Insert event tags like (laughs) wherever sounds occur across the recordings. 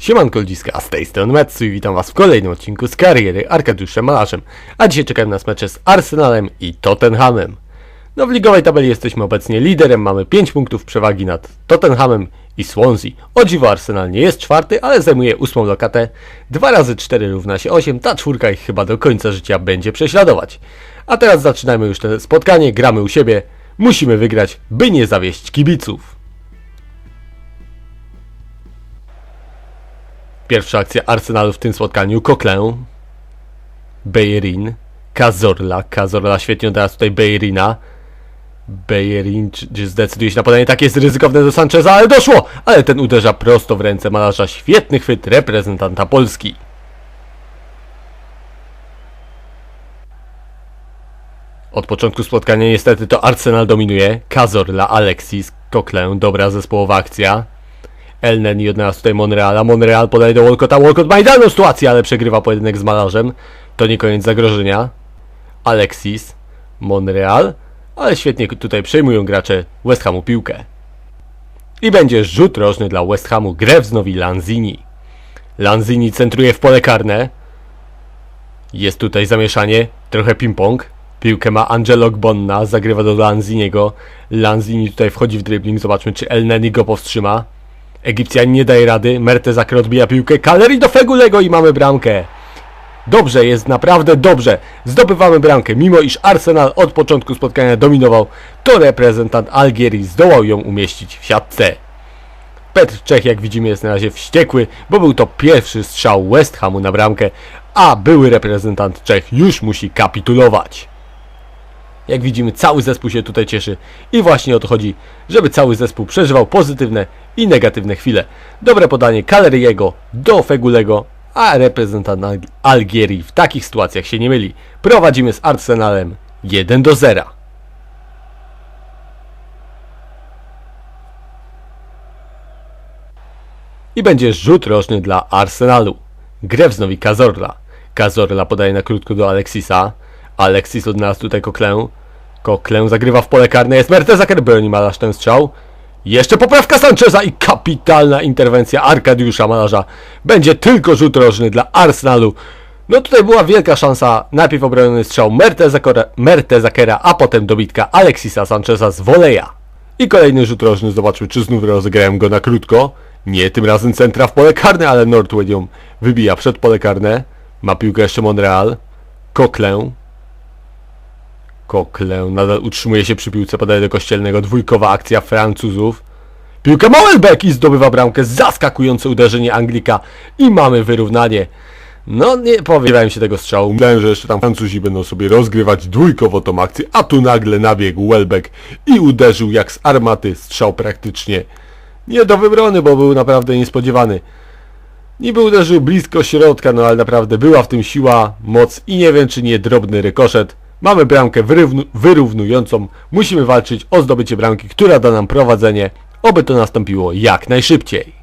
Siemanko ludziska, z tej strony Metsu i witam was w kolejnym odcinku z kariery Arkadiuszem Malarzem. A dzisiaj czekają nas mecze z Arsenalem i Tottenhamem. No w ligowej tabeli jesteśmy obecnie liderem, mamy 5 punktów przewagi nad Tottenhamem i Swansea. O dziwo Arsenal nie jest czwarty, ale zajmuje ósmą lokatę. 2 razy 4 równa się 8, ta czwórka ich chyba do końca życia będzie prześladować. A teraz zaczynajmy już to spotkanie, gramy u siebie. Musimy wygrać, by nie zawieść kibiców. Pierwsza akcja Arsenalu w tym spotkaniu. Coquelin, Beirin, Cazorla. Cazorla świetnie oddaje tutaj czy, czy zdecyduje się na podanie? Tak jest ryzykowne do Sancheza, ale doszło! Ale ten uderza prosto w ręce malarza. Świetny chwyt reprezentanta Polski. Od początku spotkania niestety to Arsenal dominuje. Cazorla, Alexis, Coquelin, dobra zespołowa akcja. Elneny odnalazł tutaj Monreala. Monreal podaje do Walcota. Walcott ma idealną sytuację, ale przegrywa pojedynek z malarzem. To nie koniec zagrożenia. Alexis, Monreal, ale świetnie tutaj przejmują gracze West Hamu piłkę. I będzie rzut rożny dla West Hamu. Grę wznowi Lanzini. Lanzini centruje w pole karne. Jest tutaj zamieszanie, trochę ping-pong. Piłkę ma Angelo Gbonna, zagrywa do Lanziniego. Lanzini tutaj wchodzi w dribbling, zobaczmy czy El go powstrzyma. Egipcjanin nie daje rady, Mertezak odbija piłkę, Kaleri do Fegulego i mamy bramkę. Dobrze, jest naprawdę dobrze. Zdobywamy bramkę, mimo iż Arsenal od początku spotkania dominował, to reprezentant Algierii zdołał ją umieścić w siatce. Petr Czech, jak widzimy, jest na razie wściekły, bo był to pierwszy strzał West Hamu na bramkę, a były reprezentant Czech już musi kapitulować. Jak widzimy, cały zespół się tutaj cieszy i właśnie o to chodzi, żeby cały zespół przeżywał pozytywne i negatywne chwile. Dobre podanie Kaleriego do Fegulego, a reprezentant Al- Algierii w takich sytuacjach się nie myli. Prowadzimy z Arsenalem 1 do 0. I będzie rzut roczny dla Arsenalu. Grę wznowi Cazorla. Cazorla podaje na krótko do Alexisa. Alexis odnalazł tutaj Coquelin. Coquelin zagrywa w pole karne. Jest Mertesaker, broni malarz ten strzał. Jeszcze poprawka Sancheza i kapitalna interwencja Arkadiusza Malarza. Będzie tylko rzut rożny dla Arsenalu. No tutaj była wielka szansa. Najpierw obroniony strzał Mertezakera, a potem dobitka Alexisa Sancheza z voleja. I kolejny rzut rożny. Zobaczmy, czy znów rozegrałem go na krótko. Nie, tym razem centra w pole karne, ale Northwood wybija przed pole karne. Ma piłkę jeszcze Monreal. Coquelin. Coquelin nadal utrzymuje się przy piłce, podaje do kościelnego. Dwójkowa akcja Francuzów. Piłkę ma Welbeck i zdobywa bramkę. Zaskakujące uderzenie Anglika. I mamy wyrównanie. No nie powiem się tego strzału. Myślałem, że jeszcze tam Francuzi będą sobie rozgrywać dwójkowo tą akcję, a tu nagle nabiegł Welbeck i uderzył jak z armaty. Strzał praktycznie nie do wybrony, bo był naprawdę niespodziewany. Niby uderzył blisko środka, no ale naprawdę była w tym siła, moc i nie wiem czy nie drobny rykoszet. Mamy bramkę wyrównu- wyrównującą, musimy walczyć o zdobycie bramki, która da nam prowadzenie, oby to nastąpiło jak najszybciej.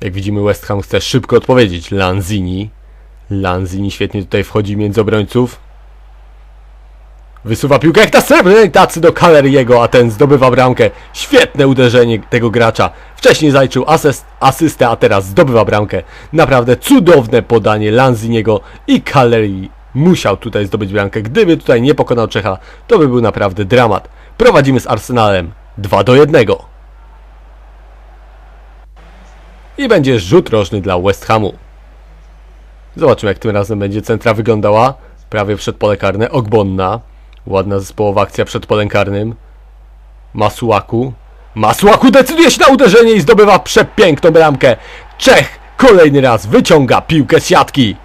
Jak widzimy West Ham chce szybko odpowiedzieć. Lanzini. Lanzini świetnie tutaj wchodzi między obrońców. Wysuwa piłkę jak na srebrnej tacy do Kaleriego, a ten zdobywa bramkę. Świetne uderzenie tego gracza. Wcześniej zaliczył asyst, asystę, a teraz zdobywa bramkę. Naprawdę cudowne podanie Lanziniego i Kaleri musiał tutaj zdobyć bramkę. Gdyby tutaj nie pokonał Czecha, to by był naprawdę dramat. Prowadzimy z Arsenalem 2 do 1. I będzie rzut rożny dla West Hamu. Zobaczymy jak tym razem będzie centra wyglądała. Prawie przed pole karne. Ogbonna. Ładna zespołowa akcja przed polem karnym. Masuaku. Masuaku decyduje się na uderzenie i zdobywa przepiękną bramkę. Czech kolejny raz wyciąga piłkę z siatki.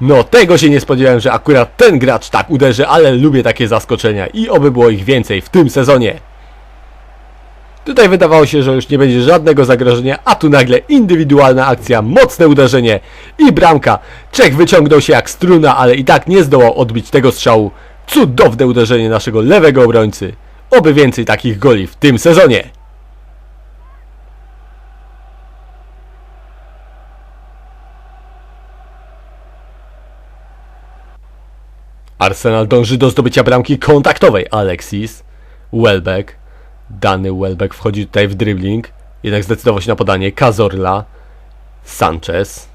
No tego się nie spodziewałem, że akurat ten gracz tak uderzy, ale lubię takie zaskoczenia i oby było ich więcej w tym sezonie. Tutaj wydawało się, że już nie będzie żadnego zagrożenia, a tu nagle indywidualna akcja, mocne uderzenie i bramka. Czech wyciągnął się jak struna, ale i tak nie zdołał odbić tego strzału. Cudowne uderzenie naszego lewego obrońcy. Oby więcej takich goli w tym sezonie. Arsenal dąży do zdobycia bramki kontaktowej. Alexis, Welbeck, dany Welbeck wchodzi tutaj w dribbling, jednak zdecydował się na podanie. Cazorla, Sanchez,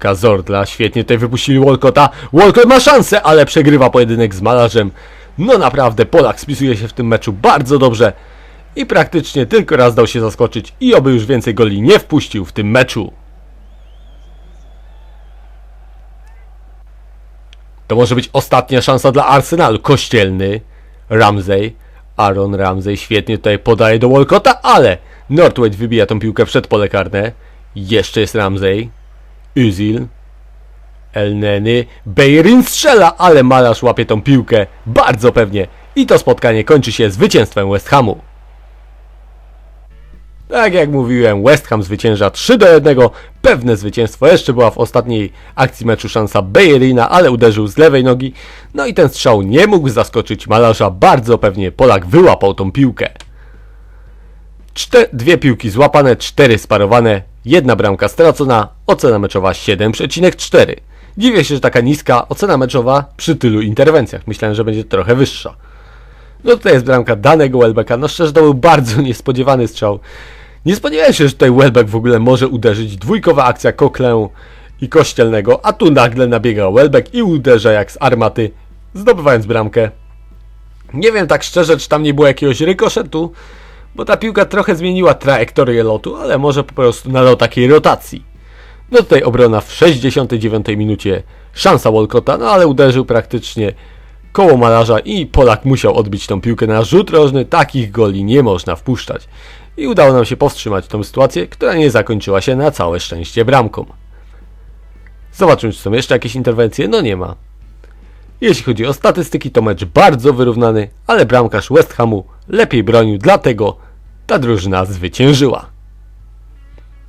Cazorla, świetnie tutaj wypuścili Walcota. Walcott ma szansę, ale przegrywa pojedynek z malarzem. No naprawdę, Polak spisuje się w tym meczu bardzo dobrze i praktycznie tylko raz dał się zaskoczyć i oby już więcej goli nie wpuścił w tym meczu. To może być ostatnia szansa dla Arsenalu. Kościelny, Ramsey, Aaron Ramsey świetnie tutaj podaje do Walcota, ale Northway wybija tą piłkę przed pole karne. Jeszcze jest Ramsey, Özil, Elneny, Bejrin strzela, ale malarz łapie tą piłkę bardzo pewnie i to spotkanie kończy się zwycięstwem West Hamu. Tak jak mówiłem, West Ham zwycięża 3 do 1. Pewne zwycięstwo jeszcze była w ostatniej akcji meczu szansa Bejrina, ale uderzył z lewej nogi. No i ten strzał nie mógł zaskoczyć malarza. Bardzo pewnie Polak wyłapał tą piłkę. Czte, dwie piłki złapane, cztery sparowane, jedna bramka stracona, ocena meczowa 7,4. Dziwię się, że taka niska ocena meczowa przy tylu interwencjach. Myślałem, że będzie trochę wyższa. No tutaj jest bramka danego Welbecka. No szczerze, to był bardzo (laughs) niespodziewany strzał. Nie spodziewałem się, że tutaj Welbeck w ogóle może uderzyć. Dwójkowa akcja Coquelin i Kościelnego, a tu nagle nabiega Welbeck i uderza jak z armaty, zdobywając bramkę. Nie wiem tak szczerze, czy tam nie było jakiegoś rykoszetu, bo ta piłka trochę zmieniła trajektorię lotu, ale może po prostu nadał takiej rotacji. No tutaj obrona w 69 minucie, szansa Walcota, no ale uderzył praktycznie koło malarza i Polak musiał odbić tą piłkę na rzut rożny, takich goli nie można wpuszczać. I udało nam się powstrzymać tą sytuację, która nie zakończyła się na całe szczęście bramką. Zobaczymy, czy są jeszcze jakieś interwencje. No nie ma. Jeśli chodzi o statystyki, to mecz bardzo wyrównany, ale bramkarz West Hamu lepiej bronił, dlatego ta drużyna zwyciężyła.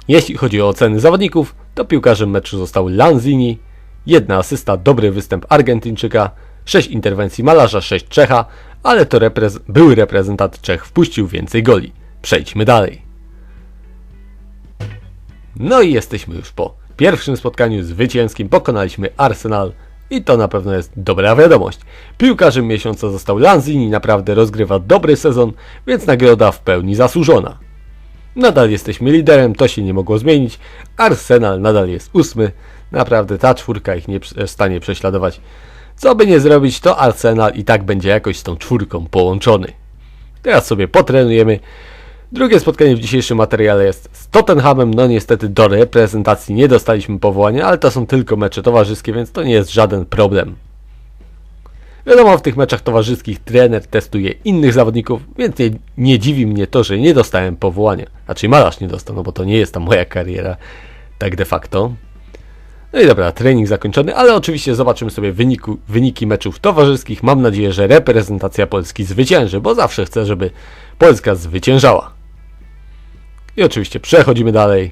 Jeśli chodzi o oceny zawodników, to piłkarzem meczu został Lanzini, jedna asysta, dobry występ Argentyńczyka, 6 interwencji malarza, 6 Czecha, ale to reprez były reprezentant Czech wpuścił więcej goli. Przejdźmy dalej. No i jesteśmy już po pierwszym spotkaniu zwycięskim. Pokonaliśmy Arsenal i to na pewno jest dobra wiadomość. Piłkarzem miesiąca został Lanzini, naprawdę rozgrywa dobry sezon, więc nagroda w pełni zasłużona. Nadal jesteśmy liderem, to się nie mogło zmienić. Arsenal nadal jest ósmy. Naprawdę ta czwórka ich nie stanie prześladować. Co by nie zrobić, to Arsenal i tak będzie jakoś z tą czwórką połączony. Teraz sobie potrenujemy. Drugie spotkanie w dzisiejszym materiale jest z Tottenhamem. No niestety do reprezentacji nie dostaliśmy powołania, ale to są tylko mecze towarzyskie, więc to nie jest żaden problem. Wiadomo, w tych meczach towarzyskich trener testuje innych zawodników, więc nie, nie dziwi mnie to, że nie dostałem powołania. Znaczy malarz nie dostał, no bo to nie jest ta moja kariera tak de facto. No i dobra, trening zakończony, ale oczywiście zobaczymy sobie wyniku, wyniki meczów towarzyskich. Mam nadzieję, że reprezentacja Polski zwycięży, bo zawsze chcę, żeby Polska zwyciężała. I oczywiście przechodzimy dalej.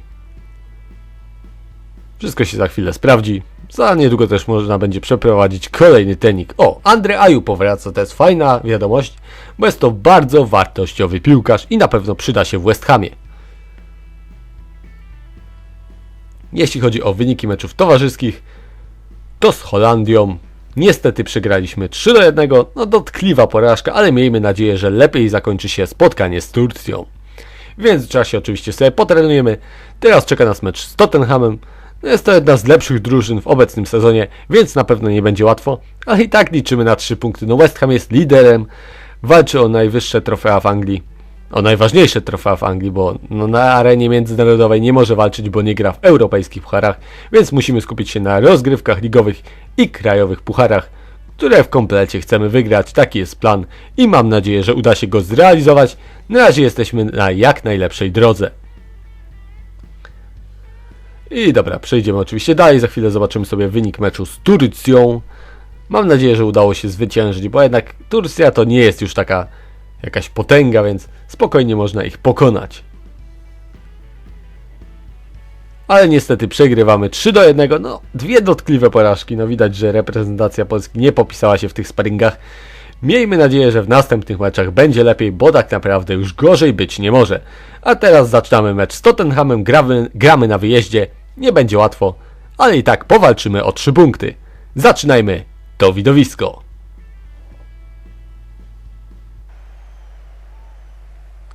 Wszystko się za chwilę sprawdzi. Za niedługo też można będzie przeprowadzić kolejny tenik. O, Andre Aju powraca, to jest fajna wiadomość, bo jest to bardzo wartościowy piłkarz i na pewno przyda się w West Hamie. Jeśli chodzi o wyniki meczów towarzyskich, to z Holandią niestety przegraliśmy 3 do 1. No dotkliwa porażka, ale miejmy nadzieję, że lepiej zakończy się spotkanie z Turcją. W międzyczasie oczywiście sobie potrenujemy. Teraz czeka nas mecz z Tottenhamem. Jest to jedna z lepszych drużyn w obecnym sezonie, więc na pewno nie będzie łatwo, ale i tak liczymy na 3 punkty. No West Ham jest liderem, walczy o najwyższe trofea w Anglii o najważniejsze trofea w Anglii, bo no, na arenie międzynarodowej nie może walczyć, bo nie gra w europejskich pucharach, więc musimy skupić się na rozgrywkach ligowych i krajowych pucharach, które w komplecie chcemy wygrać. Taki jest plan i mam nadzieję, że uda się go zrealizować. Na razie jesteśmy na jak najlepszej drodze. I dobra, przejdziemy oczywiście dalej. Za chwilę zobaczymy sobie wynik meczu z Turcją. Mam nadzieję, że udało się zwyciężyć, bo jednak Turcja to nie jest już taka jakaś potęga, więc spokojnie można ich pokonać ale niestety przegrywamy 3 do 1. No, dwie dotkliwe porażki. No widać, że reprezentacja Polski nie popisała się w tych sparingach. Miejmy nadzieję, że w następnych meczach będzie lepiej, bo tak naprawdę już gorzej być nie może. A teraz zaczynamy mecz z Tottenhamem, gramy, gramy na wyjeździe. Nie będzie łatwo, ale i tak powalczymy o 3 punkty. Zaczynajmy to widowisko.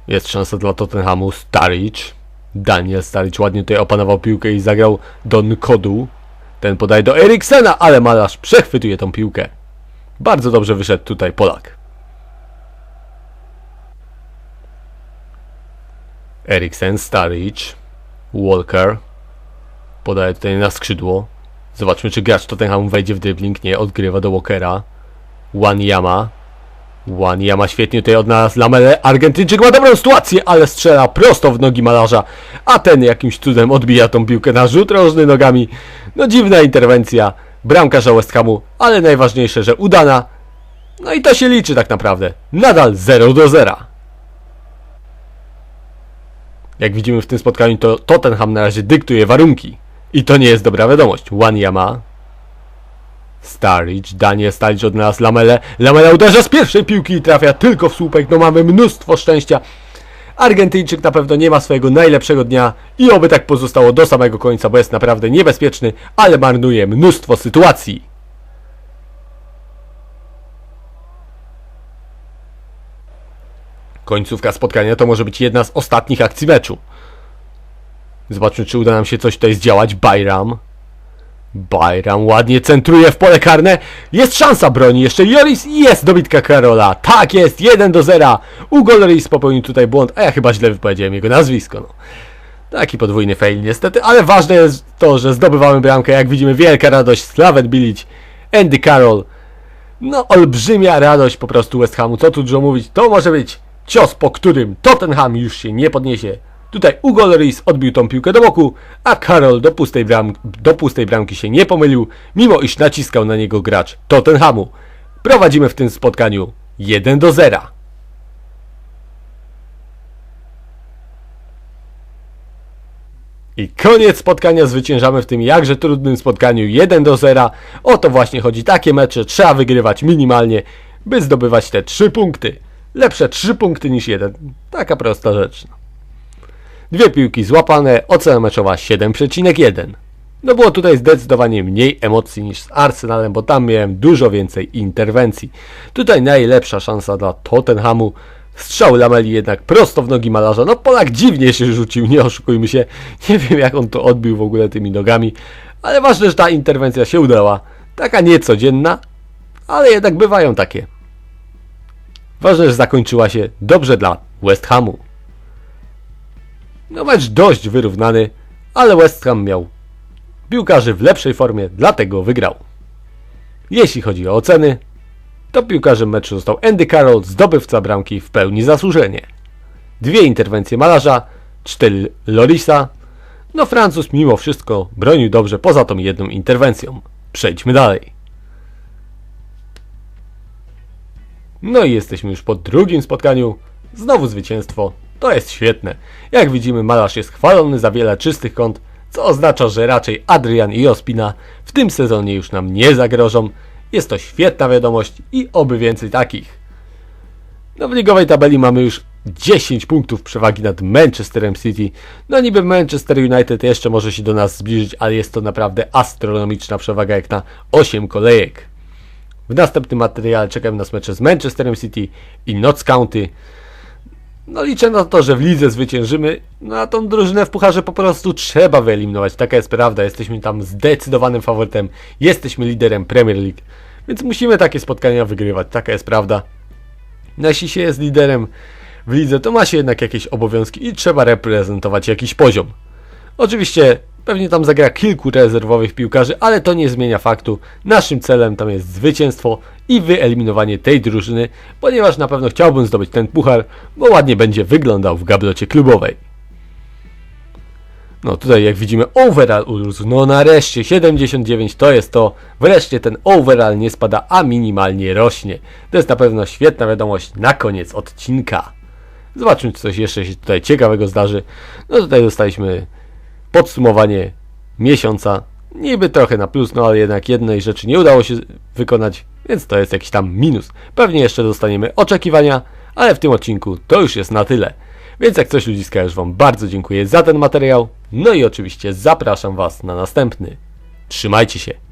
Jest szansa dla Tottenhamu, Staricz. Daniel Staric ładnie tutaj opanował piłkę i zagrał do Nkodu. Ten podaje do Eriksena, ale malarz przechwytuje tą piłkę. Bardzo dobrze wyszedł tutaj Polak. Eriksen, Staric, Walker. Podaje tutaj na skrzydło. Zobaczmy, czy gracz Tottenhamu wejdzie w dribbling. Nie, odgrywa do Walkera. Wanyama. Wanyama świetnie tutaj odnalazł Lamele. Argentyńczyk ma dobrą sytuację, ale strzela prosto w nogi malarza. A ten jakimś cudem odbija tą piłkę na rzut rożny nogami. No dziwna interwencja bramkarza West Hamu, ale najważniejsze, że udana. No i to się liczy tak naprawdę. Nadal 0 do 0. Jak widzimy w tym spotkaniu, to Tottenham na razie dyktuje warunki. I to nie jest dobra wiadomość. Wanyama. Staric, Daniel Staric odnalazł Lamele. Lamela uderza z pierwszej piłki i trafia tylko w słupek. No mamy mnóstwo szczęścia. Argentyńczyk na pewno nie ma swojego najlepszego dnia i oby tak pozostało do samego końca, bo jest naprawdę niebezpieczny, ale marnuje mnóstwo sytuacji. Końcówka spotkania to może być jedna z ostatnich akcji meczu. Zobaczmy, czy uda nam się coś tutaj zdziałać. Bayram. Bayram ładnie centruje w pole karne. Jest szansa broni. Jeszcze Joris jest dobitka Karola. Tak jest, 1 do 0. Ugo Lloris popełnił tutaj błąd, a ja chyba źle wypowiedziałem jego nazwisko. No. Taki podwójny fail niestety, ale ważne jest to, że zdobywamy bramkę. Jak widzimy, wielka radość. Slaven Bilic, Andy Carroll. No, olbrzymia radość po prostu West Hamu. Co tu dużo mówić? To może być cios, po którym Tottenham już się nie podniesie. Tutaj Ugo Lloris odbił tą piłkę do boku, a Karol do pustej, bram, do pustej bramki się nie pomylił, mimo iż naciskał na niego gracz Tottenhamu. Prowadzimy w tym spotkaniu 1 do 0. I koniec spotkania zwyciężamy w tym jakże trudnym spotkaniu 1 do 0. O to właśnie chodzi. Takie mecze trzeba wygrywać minimalnie, by zdobywać te 3 punkty. Lepsze 3 punkty niż 1. Taka prosta rzecz. Dwie piłki złapane, ocena meczowa 7,1. No było tutaj zdecydowanie mniej emocji niż z Arsenalem, bo tam miałem dużo więcej interwencji. Tutaj najlepsza szansa dla Tottenhamu. Strzał Lameli jednak prosto w nogi malarza. No Polak dziwnie się rzucił, nie oszukujmy się. Nie wiem jak on to odbił w ogóle tymi nogami. Ale ważne, że ta interwencja się udała. Taka niecodzienna, ale jednak bywają takie. Ważne, że zakończyła się dobrze dla West Hamu. No mecz dość wyrównany, ale West Ham miał piłkarzy w lepszej formie, dlatego wygrał. Jeśli chodzi o oceny, to piłkarzem meczu został Andy Carroll, zdobywca bramki w pełni zasłużenie. Dwie interwencje malarza, cztery Lorisa. No Francuz mimo wszystko bronił dobrze poza tą jedną interwencją. Przejdźmy dalej. No i jesteśmy już po drugim spotkaniu. Znowu zwycięstwo. To jest świetne. Jak widzimy, malarz jest chwalony za wiele czystych kąt, co oznacza, że raczej Adrian i Ospina w tym sezonie już nam nie zagrożą. Jest to świetna wiadomość i oby więcej takich. No w ligowej tabeli mamy już 10 punktów przewagi nad Manchesterem City. No niby Manchester United jeszcze może się do nas zbliżyć, ale jest to naprawdę astronomiczna przewaga jak na 8 kolejek. W następnym materiale czekają nas mecze z Manchesterem City i Notts County. No liczę na to, że w lidze zwyciężymy, no a tą drużynę w pucharze po prostu trzeba wyeliminować. Taka jest prawda, jesteśmy tam zdecydowanym faworytem, jesteśmy liderem Premier League, więc musimy takie spotkania wygrywać, taka jest prawda. No jeśli się jest liderem w lidze, to ma się jednak jakieś obowiązki i trzeba reprezentować jakiś poziom. Oczywiście pewnie tam zagra kilku rezerwowych piłkarzy, ale to nie zmienia faktu. Naszym celem tam jest zwycięstwo i wyeliminowanie tej drużyny, ponieważ na pewno chciałbym zdobyć ten puchar, bo ładnie będzie wyglądał w gablocie klubowej. No tutaj jak widzimy overall urósł, no nareszcie 79 to jest to, wreszcie ten overall nie spada, a minimalnie rośnie. To jest na pewno świetna wiadomość na koniec odcinka. Zobaczmy czy coś jeszcze się tutaj ciekawego zdarzy. No tutaj dostaliśmy podsumowanie miesiąca. Niby trochę na plus, no ale jednak jednej rzeczy nie udało się wykonać, więc to jest jakiś tam minus. Pewnie jeszcze dostaniemy oczekiwania, ale w tym odcinku to już jest na tyle. Więc jak coś ludziska, już Wam bardzo dziękuję za ten materiał. No i oczywiście zapraszam Was na następny. Trzymajcie się.